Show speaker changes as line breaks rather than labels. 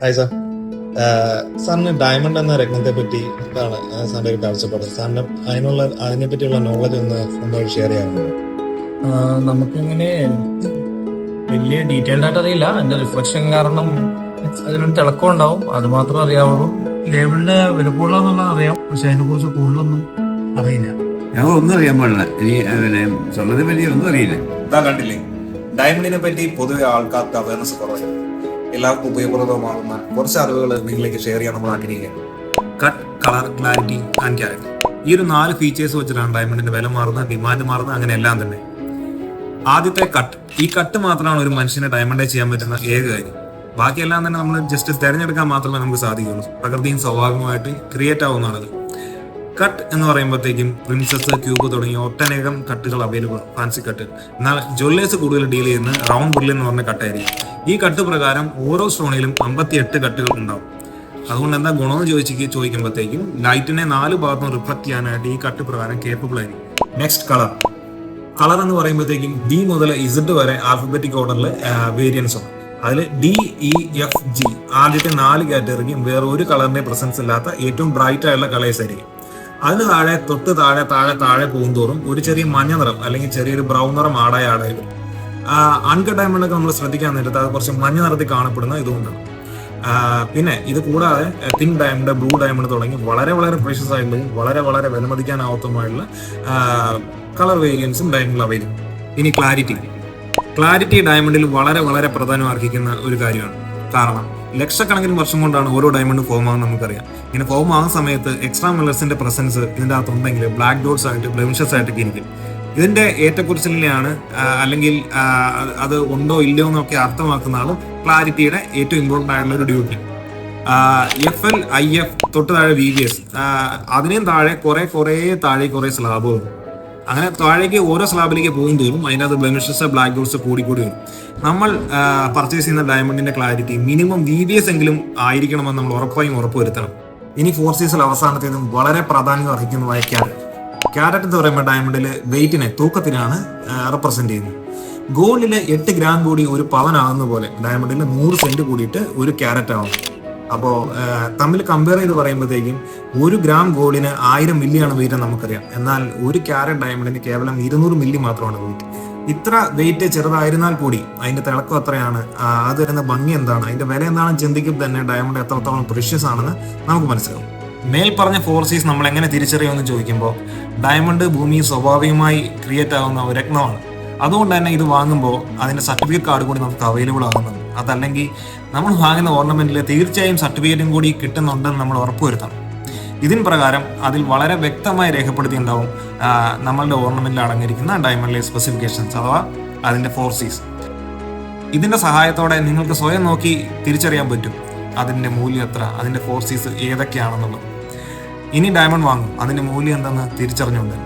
Hi sir സാറിന് diamond എന്ന രത്നത്തെ പറ്റി എന്താണ് സാറിന്റെ ഒരു കാഴ്ചപ്പാട്. സാറിന് അതിനുള്ള അതിനെ പറ്റിയുള്ള നോളജ് ഒന്ന് നമ്മളോട് ഷെയർ ചെയ്യാറുണ്ട്
നമുക്കിങ്ങനെ വലിയ ഡീറ്റെയിൽഡ് ആയിട്ട് അറിയില്ല. അതിന്റെ റിഫ്ലക്ഷൻ കാരണം അതിനൊരു തിളക്കം ഉണ്ടാവും. അത് മാത്രമേ അറിയാവുള്ളൂ. ലേബിളിന്റെ വലുപ്പമുള്ളതെന്നുള്ളത് അറിയാം. പക്ഷെ അതിനെ കുറിച്ച് കൂടുതലൊന്നും അറിയില്ല.
ഞങ്ങൾ ഒന്നും അറിയാൻ പാടില്ല. പിന്നെ സ്വർണത്തെ പറ്റി ഒന്നും അറിയില്ല.
ഇതാ കണ്ടില്ലേ? ഡയമണ്ടിനെ പറ്റി പൊതുവെ ആൾക്കാർക്ക് അവയർനെസ് കുറവാണ് എല്ലാവർക്കും ഉപയോഗപ്രദമാകുന്ന കുറച്ച് അറിവുകൾ നിങ്ങളിലേക്ക് ഷെയർ ചെയ്യാൻ നമ്മൾ ആഗ്രഹിക്കുകയാണ്. Cut colour clarity and character ഈ ഒരു നാല് ഫീച്ചേഴ്സ് വെച്ചിട്ടാണ് ഡയമണ്ടിന്റെ വില മാറുന്നത് ഡിമാൻഡ് മാറുന്നത് അങ്ങനെ എല്ലാം തന്നെ. ആദ്യത്തെ കട്ട് ഈ കട്ട് മാത്രമാണ് ഒരു മനുഷ്യനെ ഡയമണ്ടേ ചെയ്യാൻ പറ്റുന്ന ഏക കാര്യം. ബാക്കിയെല്ലാം തന്നെ നമ്മൾ ജസ്റ്റ് തിരഞ്ഞെടുക്കാൻ മാത്രമേ നമുക്ക് സാധിക്കുകയുള്ളൂ. പ്രകൃതിയും സ്വാഭാവികമായിട്ട് ക്രിയേറ്റ് ആവുന്നതാണത്. കട്ട് എന്ന് പറയുമ്പോഴത്തേക്കും പ്രിൻസസ് ക്യൂബ് തുടങ്ങിയ ഒട്ടനേകം കട്ടുകൾ അവൈലബിൾ ഫാൻസി കട്ട് എന്നാൽ ജ്വല്ലേഴ്സ് കൂടുതൽ ഡീൽ ചെയ്യുന്ന റൗണ്ട് ബില്ല് എന്ന് പറഞ്ഞ കട്ടായിരിക്കും ഈ കട്ട് പ്രകാരം ഓരോ സ്റ്റോണിലും അമ്പത്തിയെട്ട് കട്ടുകൾ ഉണ്ടാവും. അതുകൊണ്ട് എന്താ ഗുണമെന്ന് ചോദിച്ചു ചോദിക്കുമ്പോഴത്തേക്കും ലൈറ്റിനെ നാല് ഭാഗത്തും റിഫ്ലക്ട് ചെയ്യാനായിട്ട് ഈ കട്ട് പ്രകാരം കേപ്പബിൾ ആയിരിക്കും. നെക്സ്റ്റ് കളർ കളർ എന്ന് പറയുമ്പോഴത്തേക്കും ഡി മുതൽ ഇസഡ് വരെ ആൽഫബറ്റിക് ഓർഡറിൽ വേരിയൻസ് ഉണ്ട് അതിൽ ഡി ഇ എഫ് ജി ആദ്യത്തെ നാല് കാറ്റഗറിക്കും വേറെ ഒരു കളറിന്റെ പ്രസൻസ് ഇല്ലാത്ത ഏറ്റവും ബ്രൈറ്റ് ആയിട്ടുള്ള കളേഴ്സ് ആയിരിക്കും. അതിന് താഴെ തൊട്ട് താഴെ താഴെ താഴെ പോകുന്തോറും ഒരു ചെറിയ മഞ്ഞ നിറം അല്ലെങ്കിൽ ചെറിയൊരു ബ്രൗൺ നിറം ആടായി ആടായി വരും അൺകട്ട് ഡയമണ്ട് ഒക്കെ നമ്മൾ ശ്രദ്ധിക്കാൻ നേരത്തെ അത് കുറച്ച് മഞ്ഞ നിറത്തിൽ കാണപ്പെടുന്ന ഇതുകൊണ്ടാണ് പിന്നെ ഇത് കൂടാതെ തിൻ ഡയമണ്ട് ബ്ലൂ ഡയമണ്ട് തുടങ്ങി വളരെ വളരെ പ്രഷ്യസ് ആയിട്ടുള്ളതും വളരെ വളരെ വിലമതിക്കാനാവത്തുമായിട്ടുള്ള കളർ വേരിയൻസും ഡയമണ്ടിൽ അവൈലബിൾ. ഇനി ക്ലാരിറ്റി ക്ലാരിറ്റി ഡയമണ്ടിൽ വളരെ വളരെ പ്രധാനം അർഹിക്കുന്ന ഒരു കാര്യമാണ്. കാരണം ലക്ഷക്കണക്കിന് വർഷം കൊണ്ടാണ് ഓരോ ഡയമണ്ട് ഫോം ആകുന്നത് നമുക്കറിയാം. ഇങ്ങനെ ഫോം ആകുന്ന സമയത്ത് എക്സ്ട്രാ മില്ലർസിന്റെ പ്രസൻസ് ഇതിന്റെ അകത്തുണ്ടെങ്കിൽ ബ്ലാക്ക് ഡോട്ട്സ് ആയിട്ട് ബ്ലെമിഷസ് ആയിട്ടൊക്കെ ഇരിക്കും. ഇതിന്റെ ഏറ്റക്കുറിച്ചിലാണ് അല്ലെങ്കിൽ അത് ഉണ്ടോ ഇല്ലയോ എന്നൊക്കെ അർത്ഥമാക്കുന്നതാണ് ക്ലാരിറ്റിയുടെ ഏറ്റവും ഇമ്പോർട്ടന്റ് ആയിട്ടുള്ള ഒരു duty F L I F തൊട്ട് താഴെ വി വി എസ് അതിനെയും താഴെ കുറെ കുറെ താഴെ കുറെ സ്ലാബുകളുണ്ട് അങ്ങനെ താഴേക്ക് ഓരോ സ്ലാബിലേക്ക് പോകും തോറും അതിനകത്ത് ബ്ലെമിഷസ് ബ്ലാക്ക് ഡോട്ട്സ് കൂടി കൂടി വരും. നമ്മൾ പർച്ചേസ് ചെയ്യുന്ന ഡയമണ്ടിന്റെ clarity minimum V B S എങ്കിലും ആയിരിക്കണമെന്ന് നമ്മൾ ഉറപ്പായും ഉറപ്പുവരുത്തണം ഇനി ഫോർ സീസൺ അവസാനത്തേതും വളരെ പ്രാധാന്യം അർഹിക്കുന്നതായ ക്യാരറ്റ് ക്യാരറ്റ് എന്ന് പറയുമ്പോൾ ഡയമണ്ടിൽ വെയിറ്റിനെ തൂക്കത്തിനാണ് റെപ്രസെന്റ് ചെയ്യുന്നത്. ഗോൾഡിലെ എട്ട് ഗ്രാം കൂടി ഒരു പവൻ ആകുന്ന പോലെ ഡയമണ്ടിൽ നൂറ് സെന്റ് കൂടിയിട്ട് ഒരു ക്യാരറ്റ് ആവും. അപ്പോൾ തമ്മിൽ കമ്പയർ ചെയ്ത് പറയുമ്പോഴത്തേക്കും ഒരു ഗ്രാം ഗോൾഡിന് ആയിരം മില്ലിയാണ് വെയിറ്റ് നമുക്കറിയാം. എന്നാൽ ഒരു ക്യാരറ്റ് ഡയമണ്ടിന് കേവലം ഇരുന്നൂറ് മില്ലി മാത്രമാണ് വെയിറ്റ് ഇത്ര വെയിറ്റ് ചെറുതായിരുന്നാൽ കൂടി അതിന്റെ തിളക്കം എത്രയാണ് അത് വരുന്ന ഭംഗി എന്താണ് അതിന്റെ വില എന്താണെന്ന് ചിന്തിക്കുമ്പോൾ തന്നെ ഡയമണ്ട് എത്രത്തോളം പ്രഷ്യസ് ആണെന്ന് നമുക്ക് മനസ്സിലാവും. മേൽ പറഞ്ഞ ഫോർസീസ് നമ്മൾ എങ്ങനെ തിരിച്ചറിയുമെന്ന് ചോദിക്കുമ്പോൾ ഡയമണ്ട് ഭൂമി സ്വാഭാവികമായി ക്രിയേറ്റ് ആകുന്ന ഒരു രത്നമാണ്. അതുകൊണ്ട് തന്നെ ഇത് വാങ്ങുമ്പോൾ അതിന്റെ സർട്ടിഫിക്കറ്റ് കാർഡ് കൂടി നമുക്ക് അവൈലബിൾ ആകുന്നുണ്ട്. അതല്ലെങ്കിൽ നമ്മൾ വാങ്ങുന്ന ഓർണമെന്റിൽ തീർച്ചയായും സർട്ടിഫിക്കറ്റും കൂടി കിട്ടുന്നുണ്ടെന്ന് നമ്മൾ ഉറപ്പുവരുത്തണം. ഇതിൻ പ്രകാരം അതിൽ വളരെ വ്യക്തമായി രേഖപ്പെടുത്തിയിട്ടുണ്ടാവും നമ്മളുടെ ഓർണമെന്റിൽ അടങ്ങിയിരിക്കുന്ന ഡയമണ്ടിലെ സ്പെസിഫിക്കേഷൻസ് അഥവാ അതിന്റെ ഫോർസീസ് ഇതിന്റെ സഹായത്തോടെ നിങ്ങൾക്ക് സ്വയം നോക്കി തിരിച്ചറിയാൻ പറ്റും അതിന്റെ മൂല്യം എത്ര അതിന്റെ ഫോർസീസ് ഏതൊക്കെയാണെന്നുള്ളത്. ഇനി ഡയമണ്ട് വാങ്ങും അതിന്റെ മൂല്യം എന്താണെന്ന് തിരിച്ചറിഞ്ഞുകൊണ്ട്.